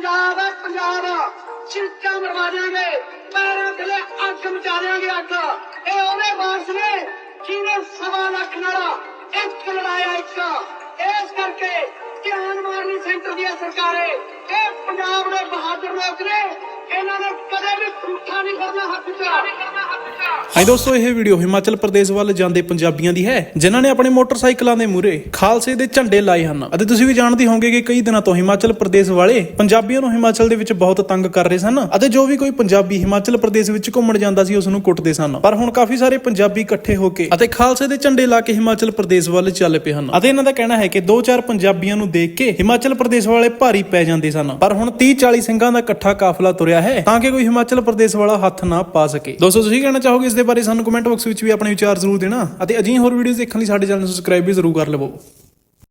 ਪੰਜਾਬ ਹੈ ਪੰਜਾਬ ਛਿਲਕਾ ਮਰਵਾ ਦੇਾਂਗੇ ਪੈਰਾਂ ਥੱਲੇ ਅੱਗ ਮਚਾ ਦੇਾਂਗੇ ਅੱਗ। ਇਹ ਉਹਦੇ ਵਾਰਸ ਨੇ ਜਿਹਨੇ ਸਵਾ ਲੱਖ ਨਾਲ ਇੱਕ ਲੜਾਇਆ ਇੱਕ। ਇਸ ਕਰਕੇ ਧਿਆਨ ਮਾਰਨੀ ਸੈਂਟਰ ਦੀਆਂ ਸਰਕਾਰੇ, ਇਹ ਪੰਜਾਬ ਦੇ ਬਹਾਦਰ ਲੋਕ ਨੇ, ਇਹਨਾਂ ਨੇ ਕਦੇ ਵੀ ਝੂਠਾ ਨਹੀਂ ਕਰਨਾ ਹੱਥ ਚੜਾ ਨਹੀਂ ਹਾਂਜੀ ਦੋਸਤੋ, ਇਹ ਵੀਡੀਓ ਹਿਮਾਚਲ ਪ੍ਰਦੇਸ਼ ਵੱਲ ਜਾਂਦੇ ਪੰਜਾਬੀਆਂ ਦੀ ਹੈ, ਜਿਨ੍ਹਾਂ ਨੇ ਆਪਣੇ ਮੋਟਰਸਾਈਕਲਾਂ ਦੇ ਮੂਹਰੇ ਖਾਲਸੇ ਦੇ ਝੰਡੇ ਲਾਏ ਹਨ। ਅਤੇ ਤੁਸੀਂ ਵੀ ਜਾਣਦੇ ਹੋਵੋਗੇ ਕਿ ਕਈ ਦਿਨਾਂ ਤੋਂ ਹਿਮਾਚਲ ਪ੍ਰਦੇਸ਼ ਵਾਲੇ ਪੰਜਾਬੀਆਂ ਨੂੰ ਹਿਮਾਚਲ ਦੇ ਵਿੱਚ ਬਹੁਤ ਤੰਗ ਕਰ ਰਹੇ ਸਨ ਅਤੇ ਜੋ ਵੀ ਕੋਈ ਪੰਜਾਬੀ ਹਿਮਾਚਲ ਪ੍ਰਦੇਸ਼ ਵਿੱਚ ਘੁੰਮਣ ਜਾਂਦਾ ਸੀ, ਉਸ ਨੂੰ ਕੁੱਟਦੇ ਸਨ। ਪਰ ਹੁਣ ਕਾਫੀ ਸਾਰੇ ਪੰਜਾਬੀ ਇਕੱਠੇ ਹੋ ਕੇ ਅਤੇ ਖਾਲਸੇ ਦੇ ਝੰਡੇ ਲਾ ਕੇ ਹਿਮਾਚਲ ਪ੍ਰਦੇਸ਼ ਵੱਲ ਚੱਲ ਪਏ ਹਨ। ਅਤੇ ਇਹਨਾਂ ਦਾ ਕਹਿਣਾ ਹੈ ਕਿ ਦੋ ਚਾਰ ਪੰਜਾਬੀਆਂ ਨੂੰ ਦੇਖ ਕੇ ਹਿਮਾਚਲ ਪ੍ਰਦੇਸ਼ ਵਾਲੇ ਭਾਰੀ ਪੈ ਜਾਂਦੇ ਸਨ। ਪਰ ਹੁਣ 30 40 ਸਿੰਘਾਂ ਦਾ ਇਕੱਠਾ ਕਾਫਲਾ ਤੁਰਿਆ ਹੈ, ਤਾਂ ਕਿ ਕੋਈ ਹਿਮਾਚਲ ਪ੍ਰਦੇਸ਼ ਵਾਲਾ ਹੱਥ ਨਾ ਪਾ ਸਕੇ। ਦੋਸਤੋ, ਤੁਸੀਂ ਕਹਿਣਾ ਚਾਹੋਗੇ ਇਸ ਦੇ ਬਾਰੇ ਸਾਨੂੰ ਕਮੈਂਟ ਬਾਕਸ ਵਿੱਚ ਵੀ ਆਪਣੇ ਵਿਚਾਰ ਜ਼ਰੂਰ ਦੇਣਾ ਅਤੇ ਅਜਿਹੀ ਹੋਰ ਵੀਡੀਓਜ਼ ਦੇਖਣ ਲਈ ਸਾਡੇ ਚੈਨਲ ਨੂੰ ਸਬਸਕ੍ਰਾਈਬ ਵੀ ਜ਼ਰੂਰ ਕਰ ਲਵੋ।